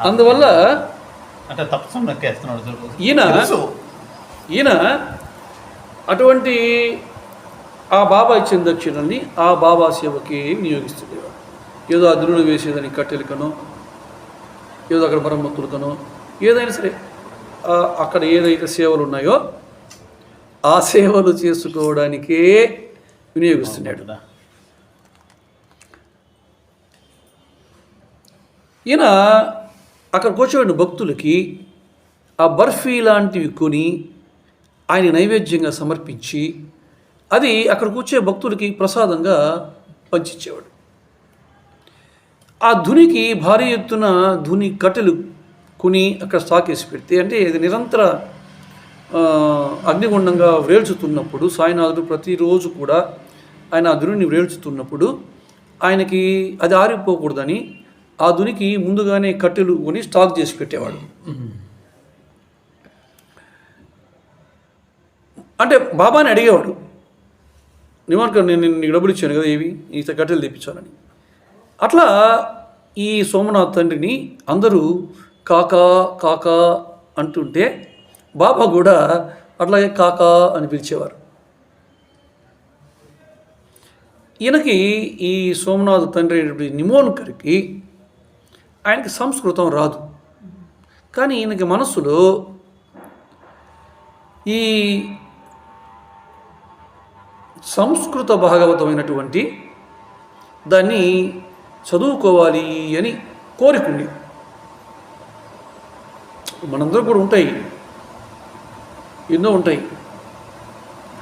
అందువల్ల అంటే నొక్కేస్తున్నాడు. ఈయన. ఈయన అటువంటి ఆ బాబా ఇచ్చిన దక్షిణల్ని ఆ బాబా సేవకి వినియోగిస్తుండేవాడు ఏదో అదురులు వేసేదని కట్టెలకనో ఏదో అక్కడ మరమ్మతులకనో ఏదైనా సరే అక్కడ ఏదైతే సేవలు ఉన్నాయో ఆ సేవలు చేసుకోవడానికే వినియోగిస్తున్నాడు ఈయన అక్కడ కూర్చోబడిన భక్తులకి ఆ బర్ఫీ లాంటివి కొని ఆయన నైవేద్యంగా సమర్పించి అది అక్కడ కూర్చే భక్తులకి ప్రసాదంగా పంచిచ్చేవాడు. ఆ ధునికి భారీ ఎత్తున ధుని కట్టెలు కొని అక్కడ స్టాక్ వేసి పెడితే అంటే ఇది నిరంతర అగ్నిగుండంగా వేల్చుతున్నప్పుడు సాయినాథుడు ప్రతిరోజు కూడా ఆయన ఆ ధునిని వ్రేల్చుతున్నప్పుడు ఆయనకి అది ఆరిపోకూడదని ఆ ధునికి ముందుగానే కట్టెలు కొని స్టాక్ చేసి పెట్టేవాడు. అంటే బాబాని అడిగేవాడు నిమార్కర్ నేను నేను నీకు డబ్బులు ఇచ్చాను కదా ఏవి? ఈ కట్టెలు తెప్పించాలని. అట్లా ఈ సోమనాథ్ తండ్రిని అందరూ కాకా కాకా అంటుంటే బాబా కూడా అట్లాగే కాకా అని పిలిచేవారు. ఈయనకి ఈ సోమనాథ్ తండ్రి నిమోన్కర్కి ఆయనకి సంస్కృతం రాదు. కానీ ఈయనకి మనస్సులో ఈ సంస్కృత భాగవతమైనటువంటి దాన్ని చదువుకోవాలి అని కోరికుంది. మనందరూ కూడా ఉంటాయి. ఎన్నో ఉంటాయి.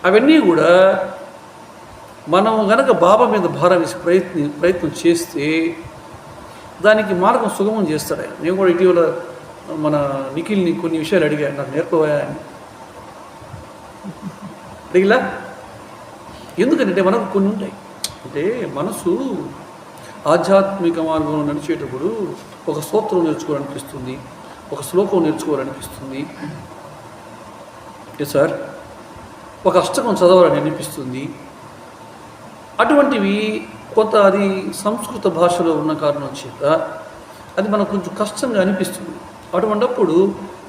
అవన్నీ కూడా మనం గనక బాబా మీద భారం వేసి ప్రయత్ని ప్రయత్నం చేస్తే దానికి మార్గం సుగమం చేస్తాడు ఆయన నేను కూడా ఇటీవల మన నిఖిల్ని కొన్ని విషయాలు అడిగాను. నాకు నేర్పవా అని అడిగిలా? ఎందుకంటే మనకు కొన్ని ఉంటాయి. అంటే మనసు ఆధ్యాత్మిక మార్గంలో నడిచేటప్పుడు ఒక స్తోత్రం నేర్చుకోవాలనిపిస్తుంది ఒక శ్లోకం నేర్చుకోవాలనిపిస్తుంది. ఎస్ సార్ ఒక అష్టకం చదవాలని అనిపిస్తుంది. అటువంటివి కొంత అది సంస్కృత భాషలో ఉన్న కారణం చేత అది మనకు కొంచెం కష్టంగా అనిపిస్తుంది. అటువంటప్పుడు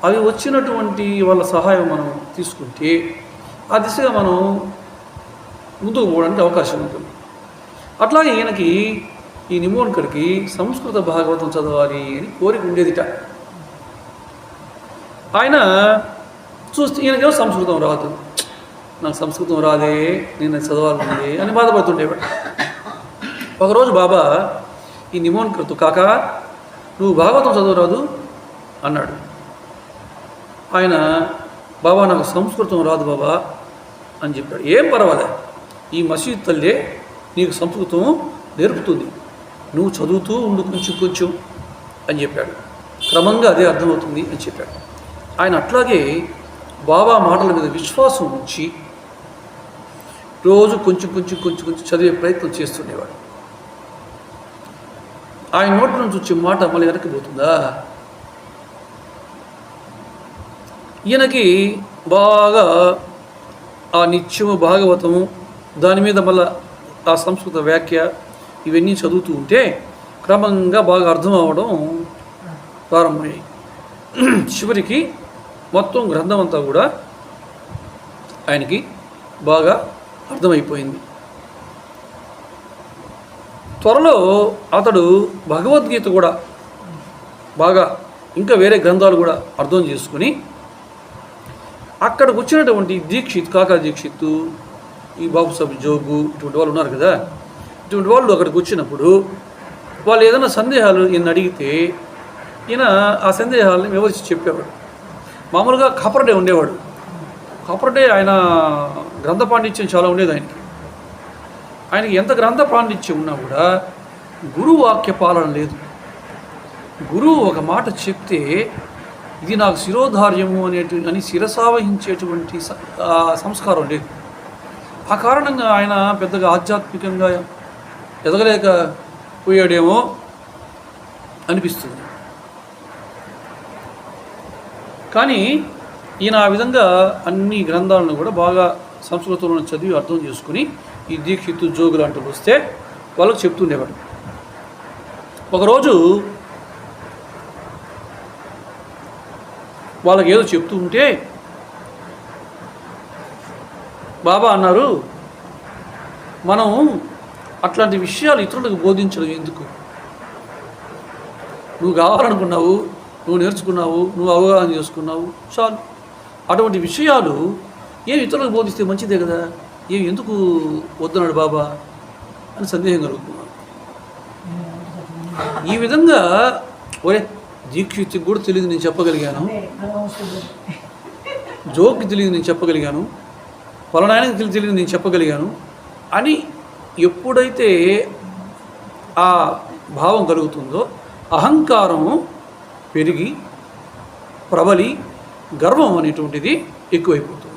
అవి వచ్చినటువంటి వాళ్ళ సహాయం మనం తీసుకుంటే ఆ దిశగా మనం ముందుకు పోవడానికి అవకాశం ఉంటుంది. అట్లాగే ఈయనకి ఈ నిమోన్కర్కి సంస్కృత భాగవతం చదవాలి అని కోరిక ఉండేదిట. ఆయన చూస్తే ఈయనకేమో సంస్కృతం రాదు. నాకు సంస్కృతం రాదే నేను అది అని బాధపడుతుండేవాడు. ఒకరోజు బాబా ఈ నిమోన్కర్తో కాక నువ్వు భాగవతం చదవరాదు అన్నాడు. ఆయన బాబా నాకు సంస్కృతం రాదు బాబా అని చెప్పాడు. ఏం పర్వాలే ఈ మసీద్ తల్లే నీకు సంస్కృతం నేర్పుతుంది. నువ్వు చదువుతూ ఉండు కొంచెం కొంచెం అని చెప్పాడు. క్రమంగా అదే అర్థమవుతుంది అని చెప్పాడు. ఆయన అట్లాగే బాబా మాటల మీద విశ్వాసం ఉంచి రోజు కొంచెం కొంచెం కొంచెం కొంచెం చదివే ప్రయత్నం చేస్తుండేవాడు. ఆయన నోటి నుంచి వచ్చే మాట మళ్ళీ వెనక్కి పోతుందా? ఈయనకి బాగా ఆ నిత్యము భాగవతము దాని మీద మళ్ళా ఆ సంస్కృత వ్యాఖ్య ఇవన్నీ చదువుతూ ఉంటే క్రమంగా బాగా అర్థం అవ్వడం ప్రారంభమయ్యాయి. చివరికి మొత్తం గ్రంథం అంతా కూడా ఆయనకి బాగా అర్థమైపోయింది. త్వరలో అతడు భగవద్గీత కూడా బాగా ఇంకా వేరే గ్రంథాలు కూడా అర్థం చేసుకుని అక్కడికి వచ్చినటువంటి దీక్షిత్ కాకా దీక్షిత్ ఈ బాబు సాబ్ జోగు ఇటువంటి వాళ్ళు ఉన్నారు కదా ఇటువంటి వాళ్ళు అక్కడికి వచ్చినప్పుడు వాళ్ళు ఏదైనా సందేహాలు ఈయన అడిగితే ఈయన ఆ సందేహాలను వివరించి చెప్పేవాడు. మామూలుగా కపరడే ఉండేవాడు. కపరడే ఆయన గ్రంథ పాండిత్యం చాలా ఉండేది ఆయనకి. ఆయనకి ఎంత గ్రంథ పాండిత్యం ఉన్నా కూడా గురువు వాక్య పాలన లేదు. గురువు ఒక మాట చెప్తే ఇది నాకు శిరోధార్యము అనేటు అని శిరసావహించేటువంటి సంస్కారం లేదు. ఆ కారణంగా ఆయన పెద్దగా ఆధ్యాత్మికంగా ఎదగలేక పోయాడేమో అనిపిస్తుంది. కానీ ఈయన ఆ విధంగా అన్ని గ్రంథాలను కూడా బాగా సంస్కృతంలో చదివి అర్థం చేసుకుని ఈ దీక్షితు జోగులు అంటూ వస్తే వాళ్ళకు చెప్తుండేవాడు. ఒకరోజు వాళ్ళకి ఏదో చెప్తూ ఉంటే బాబా అన్నారు మనం అట్లాంటి విషయాలు ఇతరులకు బోధించడం ఎందుకు? నువ్వు కావాలనుకున్నావు నువ్వు నేర్చుకున్నావు నువ్వు అవగాహన చేసుకున్నావు చాలు. అటువంటి విషయాలు ఏమి ఇతరులకు బోధిస్తే మంచిదే కదా? ఏమి ఎందుకు వద్దన్నాడు బాబా అని సందేహం కలుగుతున్నాను ఈ విధంగా ఒరే దీక్షిత్కి కూడా తెలియదు నేను చెప్పగలిగాను. జోక్కి తెలియదు నేను చెప్పగలిగాను. పలనాయనకి తెలియదు తెలియదు నేను చెప్పగలిగాను. అని ఎప్పుడైతే ఆ భావం కలుగుతుందో అహంకారం పెరిగి ప్రబలి గర్వం అనేటువంటిది ఎక్కువైపోతుంది.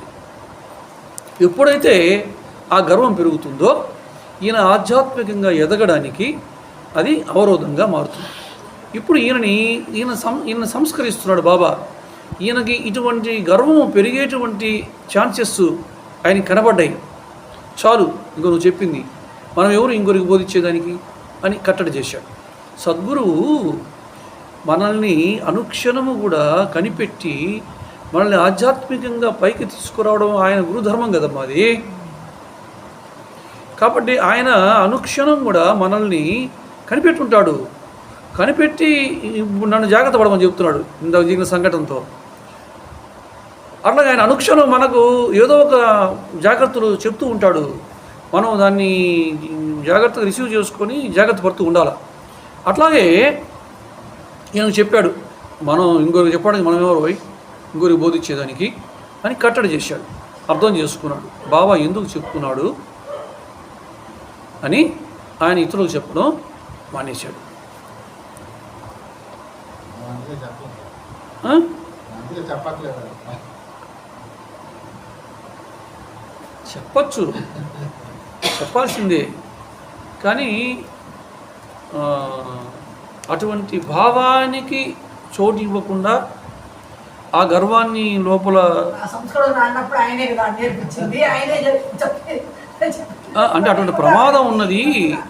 ఎప్పుడైతే ఆ గర్వం పెరుగుతుందో ఈయన ఆధ్యాత్మికంగా ఎదగడానికి అది అవరోధంగా మారుతుంది. ఇప్పుడు ఈయనని ఈయన సం ఈయన సంస్కరిస్తున్నాడు బాబా. ఈయనకి ఇటువంటి గర్వం పెరిగేటువంటి ఛాన్సెస్ ఆయన కనబడ్డాయి. చాలు ఇంకో నువ్వు చెప్పింది. మనం ఎవరు ఇంకొకరికి బోధించేదానికి? అని కట్టడి చేశాడు. సద్గురువు మనల్ని అనుక్షణము కూడా కనిపెట్టి మనల్ని ఆధ్యాత్మికంగా పైకి తీసుకురావడం ఆయన గురుధర్మం కదమ్మా అది కాబట్టి ఆయన అనుక్షణం కూడా మనల్ని కనిపెట్టుంటాడు. కనిపెట్టి ఇప్పుడు నన్ను జాగ్రత్త పడమని చెప్తున్నాడు ఇందాక జరిగిన సంఘటనతో. అట్లాగే ఆయన అనుక్షణం మనకు ఏదో ఒక జాగ్రత్తలు చెప్తూ ఉంటాడు. మనం దాన్ని జాగ్రత్తగా రిసీవ్ చేసుకొని జాగ్రత్త పడుతూ ఉండాలి. అట్లాగే ఈయనకు చెప్పాడు. మనం ఇంకొకరికి చెప్పడానికి మనం ఎవరు? పోయి ఇంకొకరికి బోధించేదానికి అని కట్టడి చేశాడు. అర్థం చేసుకున్నాడు. బాబా ఎందుకు చెప్తున్నాడు? అని ఆయన ఇతరులకు చెప్పడం మానేశాడు. చెప్పచ్చు. చెప్పాల్సిందే. కానీ అటువంటి భావానికి చోటు ఇవ్వకుండా ఆ గర్వాన్ని లోపల అంటే అటువంటి ప్రమాదం ఉన్నది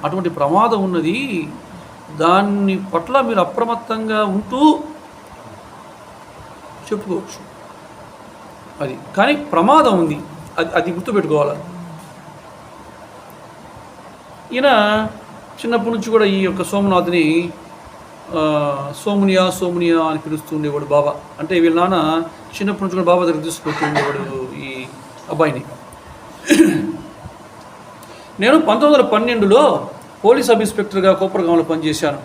అటువంటి ప్రమాదం ఉన్నది దాన్ని పట్ల మీరు అప్రమత్తంగా ఉంటూ చెప్పుకోవచ్చు. అది. కానీ ప్రమాదం ఉంది. అది అది గుర్తుపెట్టుకోవాలి? ఈయన చిన్నప్పటి నుంచి కూడా ఈ యొక్క సోమనాథ్ని సోమునియా సోమునియా అని పిలుస్తూ ఉండేవాడు బాబా అంటే వీళ్ళ నాన్న చిన్నప్పటి నుంచి కూడా బాబా దగ్గర తీసుకొస్తూ ఉండేవాడు ఈ అబ్బాయిని. నేను పంతొమ్మిది వందల పన్నెండులో పోలీస్ సబ్ ఇన్స్పెక్టర్గా కోపరగాంలో పనిచేశాను.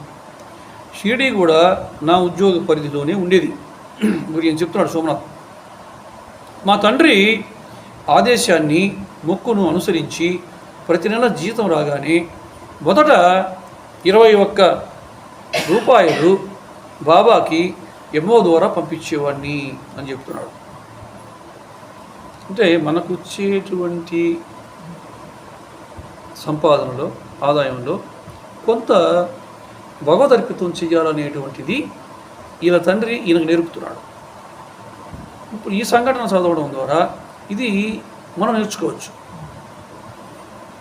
షిరిడీ కూడా నా ఉద్యోగ పరిధిలోనే ఉండేది. గురించి చెప్తున్నాడు సోమనాథ్? మా తండ్రి ఆదేశాన్ని మొక్కును అనుసరించి ప్రతి నెల జీతం రాగానే మొదట ఇరవై ఒక్క రూపాయలు బాబాకి ఎమ్మో ద్వారా పంపించేవాడిని అని చెప్తున్నాడు. అంటే మనకు వచ్చేటువంటి సంపాదనలో ఆదాయంలో కొంత భగవదర్పితం చేయాలనేటువంటిది ఈయన తండ్రి ఈయనకు నేర్పుతున్నాడు. ఇప్పుడు ఈ సంఘటన చదవడం ద్వారా ఇది మనం నేర్చుకోవచ్చు.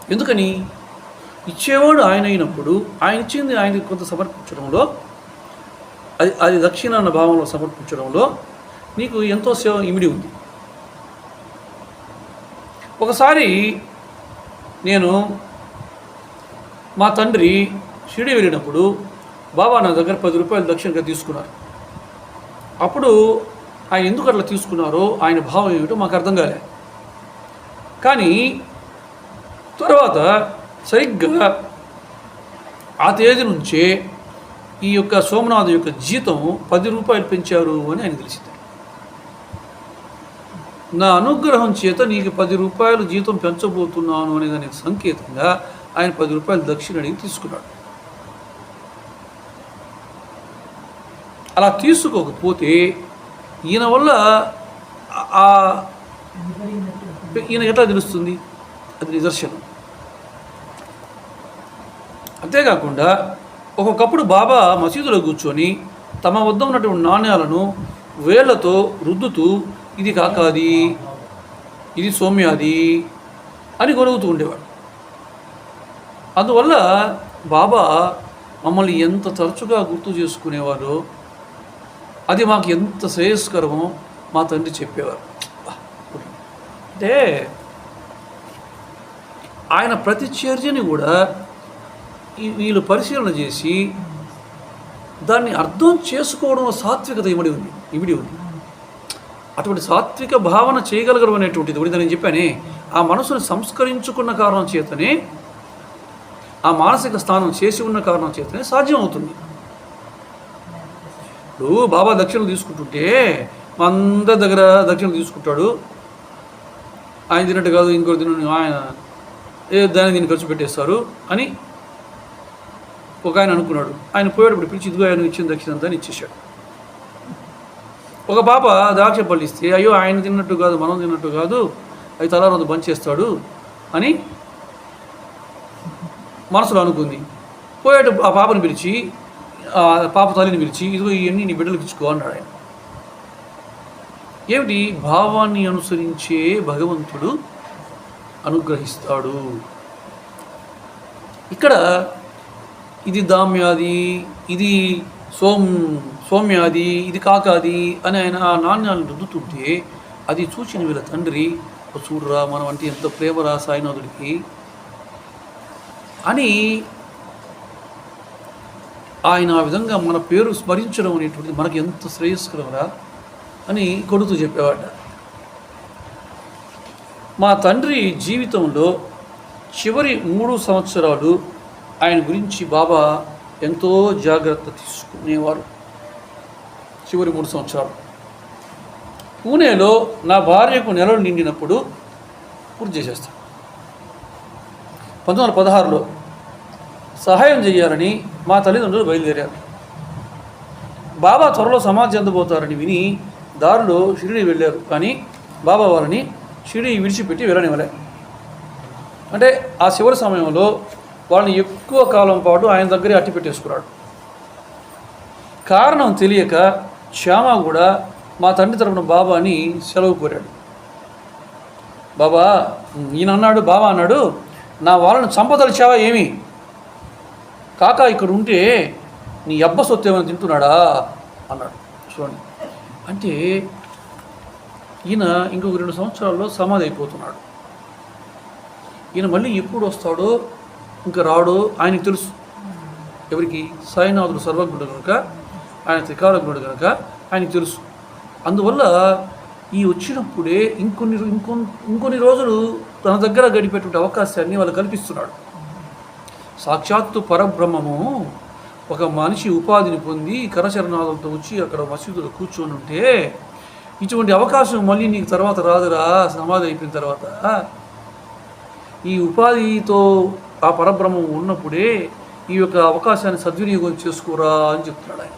ఎందుకని? ఇచ్చేవాడు ఆయన అయినప్పుడు ఆయన ఇచ్చింది ఆయనకి కొంత సమర్పించడంలో అది అది దక్షిణ అన్న భావంలో సమర్పించడంలో నీకు ఎంతో సేవ ఇమిడి ఉంది. ఒకసారి నేను మా తండ్రి షిరిడి వెళ్ళినప్పుడు బాబా నా దగ్గర పది రూపాయలు దక్షిణగా తీసుకున్నారు. అప్పుడు ఆయన ఎందుకు అట్లా తీసుకున్నారో ఆయన భావం ఏమిటో మాకు అర్థం కాలే. కానీ తర్వాత సరిగ్గా ఆ తేదీ నుంచే ఈ యొక్క సోమనాథ్ యొక్క జీతం పది రూపాయలు పెంచారు అని ఆయన తెలిసింది. నా అనుగ్రహం చేత నీకు పది రూపాయలు జీతం పెంచబోతున్నాను అనే దానికి సంకేతంగా ఆయన పది రూపాయలు దక్షిణ అడిగి తీసుకున్నాడు. అలా తీసుకోకపోతే ఈయన వల్ల ఈయన ఎట్లా తెలుస్తుంది? అది నిదర్శనం. అంతేకాకుండా ఒక్కొక్కప్పుడు బాబా మసీదులో కూర్చొని తమ వద్ద ఉన్నటువంటి నాణ్యాలను వేళ్ళతో రుద్దుతూ ఇది కాకాది ఇది సౌమ్యాది అని కొనుగుతూ ఉండేవాడు. అందువల్ల బాబా మమ్మల్ని ఎంత తరచుగా గుర్తు చేసుకునేవారో అది మాకు ఎంత శ్రేయస్కరమో మా తండ్రి చెప్పేవారు. అంటే ఆయన ప్రతి చర్యని కూడా వీళ్ళు పరిశీలన చేసి దాన్ని అర్థం చేసుకోవడంలో సాత్వికత ఇమిడి ఉంది? ఇమిడి ఉంది. అటువంటి సాత్విక భావన చేయగలగడం అనేటువంటిది ఇప్పుడు నేను చెప్పానే ఆ మనసును సంస్కరించుకున్న కారణం చేతనే ఆ మానసిక స్థానం చేసి ఉన్న కారణం చేతనే సాధ్యం అవుతుంది ఇప్పుడు బాబా దక్షిణలు తీసుకుంటుంటే మా అందరి దగ్గర దక్షిణలు తీసుకుంటాడు. ఆయన తిన్నట్టు కాదు ఇంకోటి తిన ఆయన ఏ దాన్ని దీన్ని ఖర్చు పెట్టేస్తారు అని ఒక ఆయన అనుకున్నాడు. ఆయన పోయేటప్పుడు పిలిచి ఇదిగో ఆయన ఇచ్చిన దక్షిణ అంతా అని ఇచ్చేశాడు. ఒక పాప ద్రాక్ష పళ్ళిస్తే అయ్యో ఆయన తిన్నట్టు కాదు మనం తిన్నట్టు కాదు అవి తల రోజు బంద్ చేస్తాడు అని మనసులో అనుకుంది. పోయేటప్పుడు ఆ పాపని పిలిచి ఆ పాప తల్లిని పిలిచి ఇదిగో ఇవన్నీ నీ బిడ్డలకు ఇచ్చుకో అన్నాడు ఆయన. ఏమిటి? భావాన్ని అనుసరించే భగవంతుడు అనుగ్రహిస్తాడు. ఇక్కడ ఇది దామ్యాది ఇది సోమ్ సౌమ్యాది ఇది కాకాది అని ఆయన ఆ నాణ్యాలను రుద్దుతుంటే అది చూసిన వీళ్ళ తండ్రి చూడరా చూడురా మనం అంటే ఎంత ప్రేమరా సాయినాథుడికి. అని ఆయన ఆ విధంగా మన పేరు స్మరించడం అనేటువంటిది మనకి ఎంత శ్రేయస్కరంరా అని కొడుతూ చెప్పేవాట. మా తండ్రి జీవితంలో చివరి మూడు సంవత్సరాలు ఆయన గురించి బాబా ఎంతో జాగ్రత్త తీసుకునేవారు. చివరి మూడు సంవత్సరాలు. పూణేలో నా భార్యకు నెలలు నిండినప్పుడు పూర్తి చేసేస్తాను పంతొమ్మిది వందల పదహారులో సహాయం చేయాలని మా తల్లిదండ్రులు బయలుదేరారు. బాబా త్వరలో సమాధి చెందబోతారని విని దారిలో షిరిడి వెళ్ళారు. కానీ బాబా వారిని షిరిడి విడిచిపెట్టి వెళ్ళనివ్వలే. అంటే ఆ చివరి సమయంలో వాళ్ళని ఎక్కువ కాలం పాటు ఆయన దగ్గరే అట్టి పెట్టేసుకున్నాడు. కారణం తెలియక శ్యామ కూడా మా తండ్రి తరపున బాబాని సెలవు కోరాడు. బాబా ఈయన అన్నాడు బాబా అన్నాడు నా వాళ్ళని చంపదలిచావా ఏమి? కాకా ఇక్కడ ఉంటే నీ అబ్బ సొత్తు ఏమైనా తింటున్నాడా? అన్నాడు. చూడండి. అంటే ఈయన ఇంకొక రెండు సంవత్సరాల్లో సమాధి అయిపోతున్నాడు. ఈయన మళ్ళీ ఎప్పుడు వస్తాడో ఇంకా రాడో ఆయనకి తెలుసు. ఎవరికి? సాయినాథుడు సర్వజ్ఞుడు కనుక ఆయన త్రికాలజ్ఞుడు కనుక ఆయనకి తెలుసు. అందువల్ల ఈ వచ్చినప్పుడే ఇంకొన్ని ఇంకొ ఇంకొన్ని రోజులు తన దగ్గర గడిపేటువంటి అవకాశాన్ని వాళ్ళు కల్పిస్తున్నాడు. సాక్షాత్తు పరబ్రహ్మము ఒక మనిషి ఉపాధిని పొంది కరచరణాలతో వచ్చి అక్కడ మసీదులో కూర్చొని ఉంటే ఇటువంటి అవకాశం మళ్ళీ నీకు తర్వాత రాదురా సమాధి అయిపోయిన తర్వాత. ఈ ఉపాధితో ఆ పరబ్రహ్మం ఉన్నప్పుడే ఈ యొక్క అవకాశాన్ని సద్వినియోగం చేసుకోరా అని చెప్తున్నాడు ఆయన.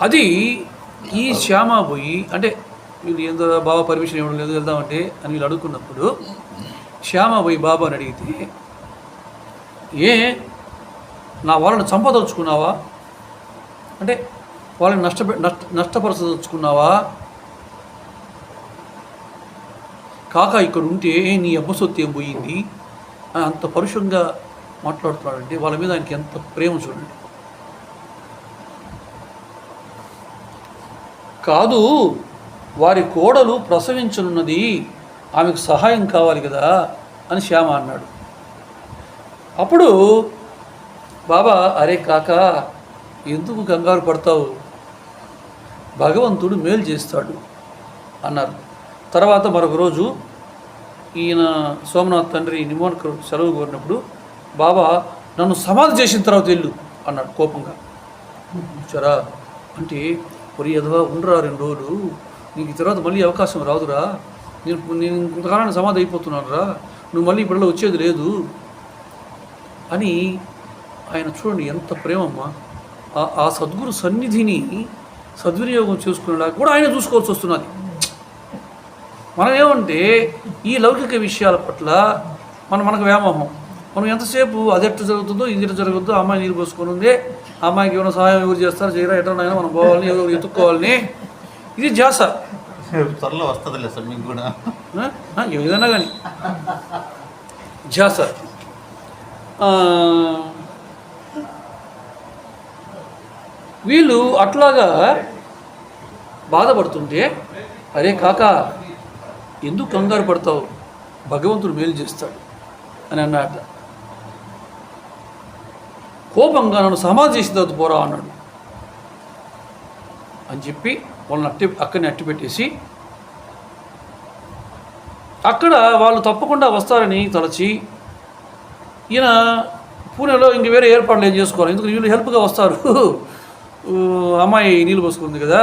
అది ఈ శ్యామ పోయి అంటే వీళ్ళు ఏందో బాబా పర్మిషన్ ఇవ్వడం లేదు వెళ్దామంటే అని వీళ్ళు అడుగుకున్నప్పుడు శ్యామ పోయి బాబాని అడిగితే ఏ నా వాళ్ళని చంపదలుచుకున్నావా? అంటే వాళ్ళని నష్టపె నష్ట నష్టపరచదలుచుకున్నావా? కాక ఇక్కడ ఉంటే నీ అబ్బసొత్తు ఏం పోయింది? అని అంత పరుషంగా మాట్లాడుతున్నాడంటే వాళ్ళ మీద ఆయనకి ఎంత ప్రేమ చూడండి. కాదు వారి కోడలు ప్రసవించనున్నది ఆమెకు సహాయం కావాలి కదా అని శ్యామ అన్నాడు. అప్పుడు బాబా అరే కాక ఎందుకు కంగారు పడతావు? భగవంతుడు మేలు చేస్తాడు అన్నారు. తర్వాత మరొక రోజు ఈయన సోమనాథ్ తండ్రి నిమోన్కర్ సెలవు కోరినప్పుడు బాబా నన్ను సమాధి చేసిన తర్వాత వెళ్ళు అన్నాడు కోపంగా. చరా అంటే మరి ఎదవా ఉండరా రెండు రోజులు. నీకు ఈ తర్వాత మళ్ళీ అవకాశం రాదురా. నేను నేను ఇంతకాలానికి సమాధి అయిపోతున్నాను రా నువ్వు మళ్ళీ ఇప్పుడు వచ్చేది లేదు అని ఆయన చూడండి ఎంత ప్రేమమ్మా. ఆ- ఆ సద్గురు సన్నిధిని సద్వినియోగం చేసుకునేలా కూడా ఆయన చూసుకోవాల్సి వస్తున్నది. మనం ఏమంటే ఈ లౌకిక విషయాల పట్ల మన మనకు వ్యామోహం. మనం ఎంతసేపు అది ఎట్లా జరుగుతుందో ఇది ఎట్లా జరుగుతుందో అమ్మాయి నీరు పోసుకొని ఉంది ఆ అమ్మాయికి ఏమైనా సహాయం ఎవరు చేస్తారు చేయరా ఎట్లనైనా మనం పోవాలని ఎవరు ఎత్తుక్కోవాలని. ఇది జాస త్వరలో వస్తుందిలే సార్ మీకు కూడా. ఏదైనా కానీ. ఆ, వీళ్ళు అట్లాగా బాధపడుతుంటే అరే కాక ఎందుకు కంగారు పడతావు? భగవంతుడు మేలు చేస్తాడు అని అన్నాడు. కోపంగా నన్ను సమాధి చేసిన తర్వాత పోరా అన్నాడు. అని చెప్పి వాళ్ళని అట్టి అక్కడిని అట్టి పెట్టేసి అక్కడ వాళ్ళు తప్పకుండా వస్తారని తలచి ఈయన పూణేలో ఇంక వేరే ఏర్పాట్లు ఏం చేసుకోవాలి? ఎందుకంటే వీళ్ళు హెల్ప్గా వస్తారు. అమ్మాయి నీళ్ళు పోసుకుంది కదా.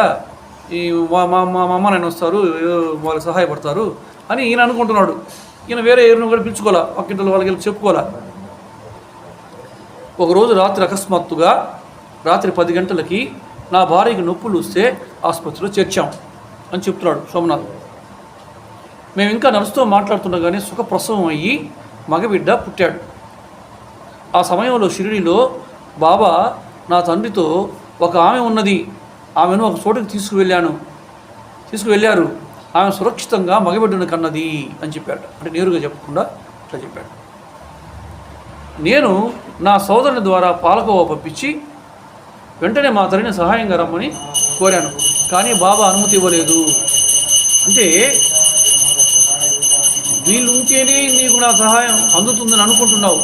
ఈ మా మా మా అమ్మ నాయన వస్తారు వాళ్ళకి సహాయపడతారు అని ఈయన అనుకుంటున్నాడు. ఈయన వేరే ఎవరిని కూడా పిలుచుకోవాలా? పక్కింటి వాళ్ళకి వెళ్ళి చెప్పుకోవాలా? ఒకరోజు రాత్రి అకస్మాత్తుగా రాత్రి పది గంటలకి నా భార్యకి నొప్పులు వస్తే ఆసుపత్రిలో చేర్చాం అని చెప్తున్నాడు సోమనాథ్. మేము ఇంకా నర్సుతో మాట్లాడుతుండగానే సుఖప్రసవం అయ్యి మగబిడ్డ పుట్టాడు. ఆ సమయంలో షిరిడిలో బాబా నా తండ్రితో ఒక ఆమె ఉన్నది. ఆమెను ఒక చోటకి తీసుకువెళ్ళాను. తీసుకువెళ్ళారు. ఆమె సురక్షితంగా మగబిడ్డను కన్నది అని చెప్పాడు అంటే నేరుగా చెప్పకుండా ఇట్లా చెప్పాడు నేను నా సోదరుని ద్వారా పాలకోవ పంపించి వెంటనే మా తల్లిని సహాయంగా రమ్మని కోరాను. కానీ బాబా అనుమతి ఇవ్వలేదు. అంటే వీళ్ళు ఉంటేనే నీకు నా సహాయం అందుతుందని అనుకుంటున్నావు.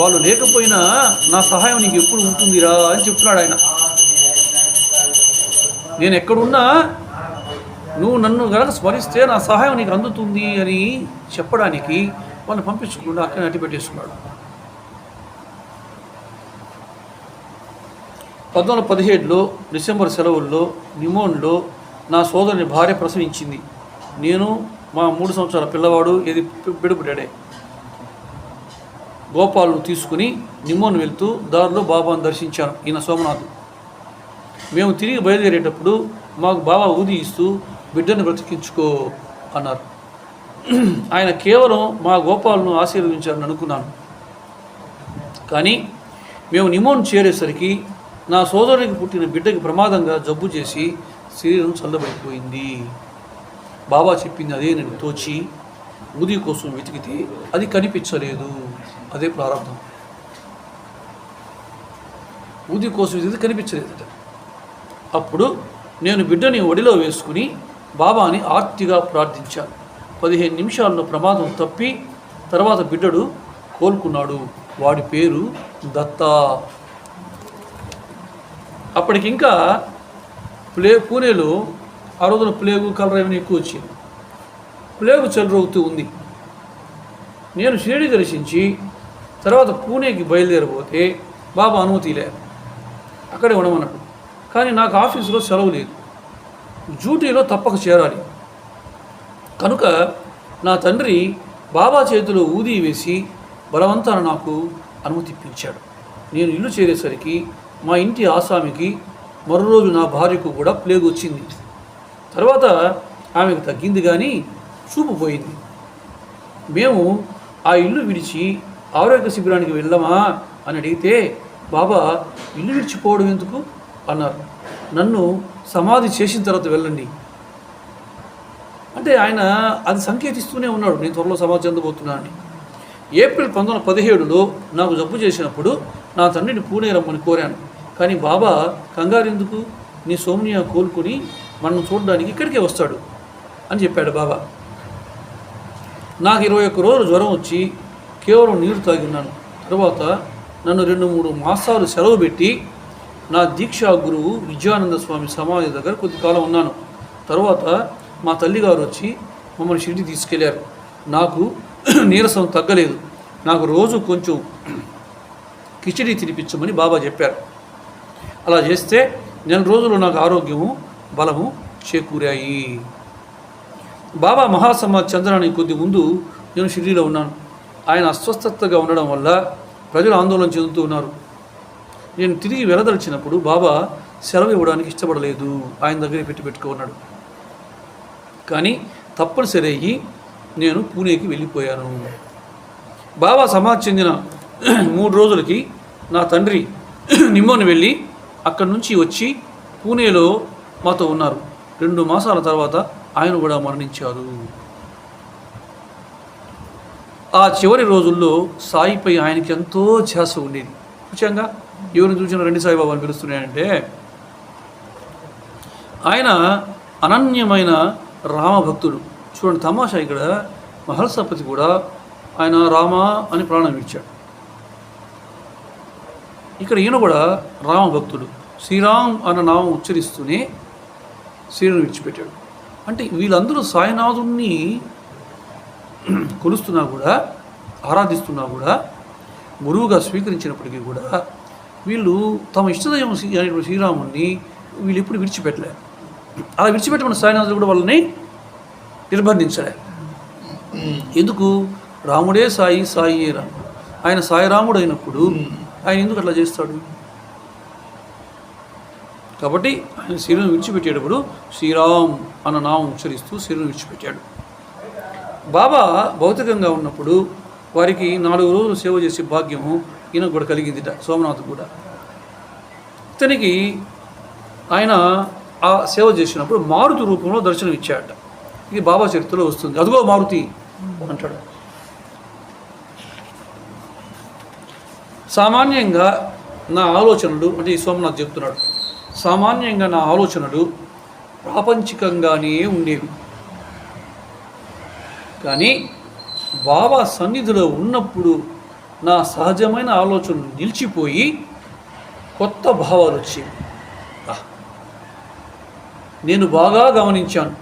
వాళ్ళు లేకపోయినా నా సహాయం నీకు ఎప్పుడు ఉంటుందిరా అని చెప్తున్నాడు ఆయన. నేను ఎక్కడున్నా నువ్వు నన్ను కనుక స్మరిస్తే నా సహాయం నీకు అందుతుంది అని చెప్పడానికి వాళ్ళని పంపించకుండా అక్కడ అట్టి పెట్టేసుకున్నాడు. పంతొమ్మిది వందల పదిహేడులో డిసెంబర్ సెలవుల్లో నిమోన్లో నా సోదరుని భార్య ప్రసవించింది. నేను మా మూడు సంవత్సరాల పిల్లవాడు ఇది బిడుపుడాడే గోపాలను తీసుకుని నిమోన్ వెళ్తూ దారిలో బాబాను దర్శించాను ఈయన సోమనాథ్ మేము తిరిగి బయలుదేరేటప్పుడు మాకు బాబా ఊది ఇస్తూ బిడ్డను బ్రతికించుకో అన్నారు. ఆయన కేవలం మా గోపాలను ఆశీర్వదించారని అనుకున్నాను. కానీ మేము నిమోన్ చేరేసరికి నా సోదరునికి పుట్టిన బిడ్డకి ప్రమాదంగా జబ్బు చేసి శరీరం చల్లబడిపోయింది. బాబా చెప్పింది అదే నేను తోచి ఊది కోసం వెతికితే అది కనిపించలేదు. అదే ప్రారంభం. ఊది కోసం వెతికితే కనిపించలేదట. అప్పుడు నేను బిడ్డని ఒడిలో వేసుకుని బాబాని ఆర్తిగా ప్రార్థించాను. పదిహేను నిమిషాల్లో ప్రమాదం తప్పి తర్వాత బిడ్డడు కోలుకున్నాడు. వాడి పేరు దత్తా. అప్పటికింకా ప్లే పూణేలో ఆ రోజున ప్లేగు కలర్ ఇవన్నీ ఎక్కువ వచ్చింది. ప్లేగు చెలరోగుతూ ఉంది. నేను షిరిడి దర్శించి తర్వాత పూణేకి బయలుదేరబోతే బాబా అనుమతి లేదు అక్కడే ఉండమన్నాడు కానీ నాకు ఆఫీసులో సెలవు లేదు. డ్యూటీలో తప్పక చేరాలి. కనుక నా తండ్రి బాబా చేతిలో ఊది వేసి బలవంతాన నాకు అనుమతి ఇప్పించాడు నేను ఇల్లు చేరేసరికి మా ఇంటి ఆసామికి మరో రోజు నా భార్యకు కూడా ప్లేగు వచ్చింది. తర్వాత ఆమెకు తగ్గింది కానీ చూపు పోయింది. మేము ఆ ఇల్లు విడిచి ఆరోగ్య శిబిరానికి వెళ్ళమా అని అడిగితే బాబా ఇల్లు విడిచిపోవడం ఎందుకు? అన్నారు. నన్ను సమాధి చేసిన తర్వాత వెళ్ళండి. అంటే ఆయన అది సంకేతిస్తూనే ఉన్నాడు నేను త్వరలో సమాధి చెందబోతున్నాను అని ఏప్రిల్ పంతొమ్మిది పదిహేడులో నాకు జబ్బు చేసినప్పుడు నా తండ్రిని పూణే రమ్మని కోరాను. కానీ బాబా కంగారు ఎందుకు? నీ సోమనియా కోలుకుని మనం చూడడానికి ఇక్కడికే వస్తాడు అని చెప్పాడు బాబా. నాకు ఇరవై ఒక్క రోజులు జ్వరం వచ్చి కేవలం నీరు తాగి ఉన్నాను. తర్వాత నన్ను రెండు మూడు మాసాలు సెలవు పెట్టి నా దీక్షా గురువు విజయానంద స్వామి సమాధి దగ్గర కొద్ది కాలం ఉన్నాను. తర్వాత మా తల్లిగారు వచ్చి మమ్మల్ని షిరిడి తీసుకెళ్ళారు. నాకు నీరసం తగ్గలేదు. నాకు రోజు కొంచెం కిచిడి తినిపించమని బాబా చెప్పారు. అలా చేస్తే నెల రోజులు నాకు ఆరోగ్యము బలము చేకూరాయి. బాబా మహాసమ్మ చంద్రానికి కొద్ది ముందు నేను షిరిడీలో ఉన్నాను. ఆయన అస్వస్థతగా ఉండడం వల్ల ప్రజలు ఆందోళన చెందుతూ ఉన్నారు. నేను తిరిగి వెలదలిచినప్పుడు బాబా సెలవు ఇవ్వడానికి ఇష్టపడలేదు. ఆయన దగ్గర పెట్టి పెట్టుకున్నాడు కానీ తప్పనిసరి అయ్యి నేను పూణేకి వెళ్ళిపోయాను. బాబా సమాధి చెందిన మూడు రోజులకి నా తండ్రి నిమ్మోని వెళ్ళి అక్కడి నుంచి వచ్చి పూణేలో మాతో ఉన్నారు. రెండు మాసాల తర్వాత ఆయన కూడా మరణించారు ఆ చివరి రోజుల్లో సాయిపై ఆయనకి ఎంతో ధ్యాస ఉండేది. ముఖ్యంగా ఎవరిని చూసిన రెండు సాయిబాబా అని పిలుస్తున్నాయంటే ఆయన అనన్యమైన రామభక్తుడు చూడండి తమాషా ఇక్కడ మహల్సపతి కూడా ఆయన రామ అని ప్రాణం ఇచ్చాడు. ఇక్కడ ఈయన కూడా రామభక్తుడు. శ్రీరామ్ అన్న నామం ఉచ్చరిస్తూనే శ్రీను విడిచిపెట్టాడు. అంటే వీళ్ళందరూ సాయినాథుణ్ణి కొలుస్తున్నా కూడా ఆరాధిస్తున్నా కూడా గురువుగా స్వీకరించినప్పటికీ కూడా వీళ్ళు తమ ఇష్టదైవం శ్రీ అయినటువంటి శ్రీరాముణ్ణి వీళ్ళు ఎప్పుడు విడిచిపెట్టలేరు అలా విడిచిపెట్టమని సాయినాథుడు కూడా వాళ్ళని నిర్బంధించలే. ఎందుకు? రాముడే సాయి సాయి రాము ఆయన సాయిరాముడు అయినప్పుడు ఆయన ఎందుకు అట్లా చేస్తాడు? కాబట్టి ఆయన శరీరం విడిచిపెట్టేటప్పుడు శ్రీరామ్ అన్న నామం ఉచ్చరిస్తూ శరీరం విడిచిపెట్టాడు. బాబా భౌతికంగా ఉన్నప్పుడు వారికి నాలుగు రోజులు సేవ చేసే భాగ్యము ఈయన కూడా కలిగిందిట సోమనాథ్ కూడా. ఇతనికి ఆయన ఆ సేవ చేసినప్పుడు మారుతి రూపంలో దర్శనం ఇచ్చాడట. ఇది బాబా చరిత్రలో వస్తుంది. అదిగో మారుతి అంటాడు. సామాన్యంగా నా ఆలోచనలు అంటే ఈ సోమనాథ్ చెప్తున్నాడు సామాన్యంగా నా ఆలోచనలు ప్రాపంచికంగానే ఉండేవి. కానీ బాబా సన్నిధిలో ఉన్నప్పుడు నా సహజమైన ఆలోచనలు నిలిచిపోయి కొత్త భావాలు వచ్చేవి. నేను బాగా గమనించాను.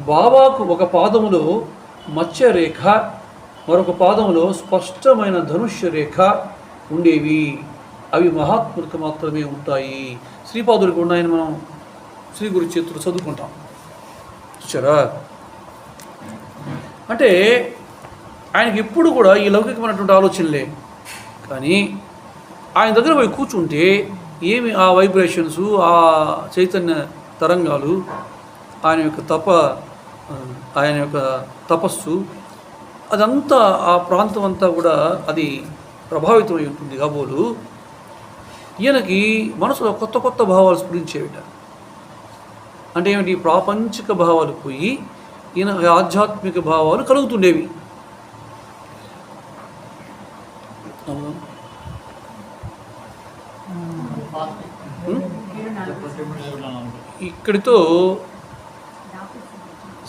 బాబాకు ఒక పాదములో మత్స్యరేఖ మరొక పాదములో స్పష్టమైన ధనుష్య రేఖ ఉండేవి. అవి మహాత్ములకు మాత్రమే ఉంటాయి. శ్రీపాదులకు ఉన్నాయని మనం శ్రీ గురు చేతులు చదువుకుంటాం. చూసారా అంటే ఆయనకి ఎప్పుడు కూడా ఈ లౌకికమైనటువంటి ఆలోచనలే. కానీ ఆయన దగ్గర పోయి కూర్చుంటే ఏమి ఆ వైబ్రేషన్స్ ఆ చైతన్య తరంగాలు ఆయన యొక్క తప ఆయన యొక్క తపస్సు అదంతా ఆ ప్రాంతం అంతా కూడా అది ప్రభావితమై ఉంటుంది. కాబోలు ఈయనకి మనసులో కొత్త కొత్త భావాలు స్ఫురించేవిట. అంటే ఏమిటి? ప్రాపంచిక భావాలు పోయి ఈయన ఆధ్యాత్మిక భావాలు కలుగుతుండేవి. ఇక్కడితో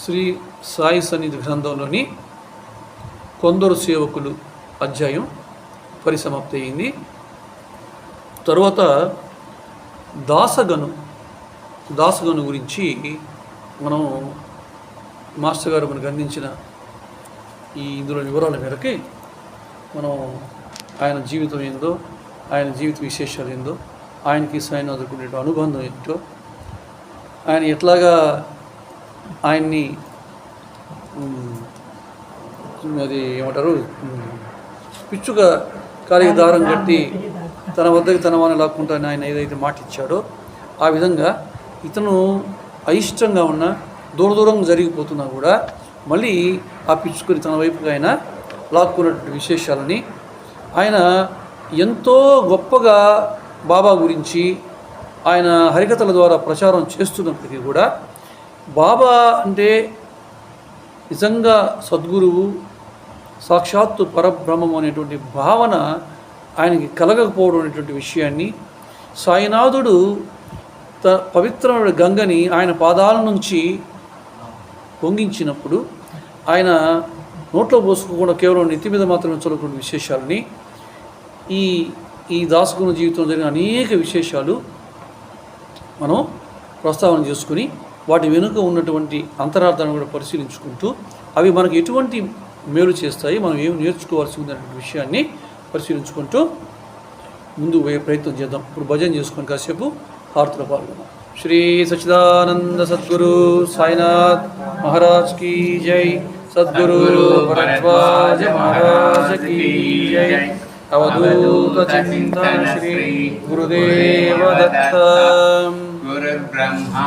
శ్రీ సాయి సన్నిధి గ్రంథంలోని కొందరు సేవకులు అధ్యాయం పరిసమాప్తి అయింది తరువాత దాసగను దాసగను గురించి మనం మాస్టర్ గారు మనకు అందించిన ఈ ఇందులో వివరాల మేరకి మనం ఆయన జీవితం ఏందో ఆయన జీవిత విశేషాలు ఏందో ఆయనకి సాయం అందుకునే అనుబంధం ఏంటో ఆయన ఎట్లాగా ఆయన్ని అది ఏమంటారు? పిచ్చుగా పిచ్చుక కాలికి దారం కట్టి తన వద్దకి తన వాని లాక్కుంటానని ఆయన ఏదైతే మాట ఇచ్చాడో ఆ విధంగా ఇతను అయిష్టంగా ఉన్న దూర దూరంగా జరిగిపోతున్నా కూడా మళ్ళీ ఆ పిచ్చుకొని తన వైపుగా ఆయన లాక్కున్నటువంటి విశేషాలని ఆయన ఎంతో గొప్పగా బాబా గురించి ఆయన హరికథల ద్వారా ప్రచారం చేస్తున్నప్పటికీ కూడా బాబా అంటే నిజంగా సద్గురువు సాక్షాత్తు పరబ్రహ్మం అనేటువంటి భావన ఆయనకి కలగకపోవడం అనేటువంటి విషయాన్ని సాయినాథుడు త పవిత్రమైన గంగని ఆయన పాదాల నుంచి పొంగించినప్పుడు ఆయన నోట్లో పోసుకోకుండా కేవలం నెత్తి మీద మాత్రమే చూడకుండా విశేషాలని ఈ ఈ దాసగుణ జీవితంలో జరిగిన అనేక విశేషాలు మనం ప్రస్తావన చేసుకుని వాటి వెనుక ఉన్నటువంటి అంతరార్థాన్ని కూడా పరిశీలించుకుంటూ అవి మనకు ఎటువంటి మేలు చేస్తాయి మనం ఏం నేర్చుకోవాల్సి ఉందనే విషయాన్ని పరిశీలించుకుంటూ ముందు పోయే ప్రయత్నం చేద్దాం. ఇప్పుడు భజన చేసుకొని కాసేపు హారతిలో పాల్గొన్నాం శ్రీ సచిదానంద సద్గురు సాయినాథ్ మహారాజ్ కీ జై. సద్గురు భరద్వాజ మహారాజ్ కీ జై. अवधूतचिन्तनश्री गुरुदेव दत्तम् गुरुर्ब्रह्मा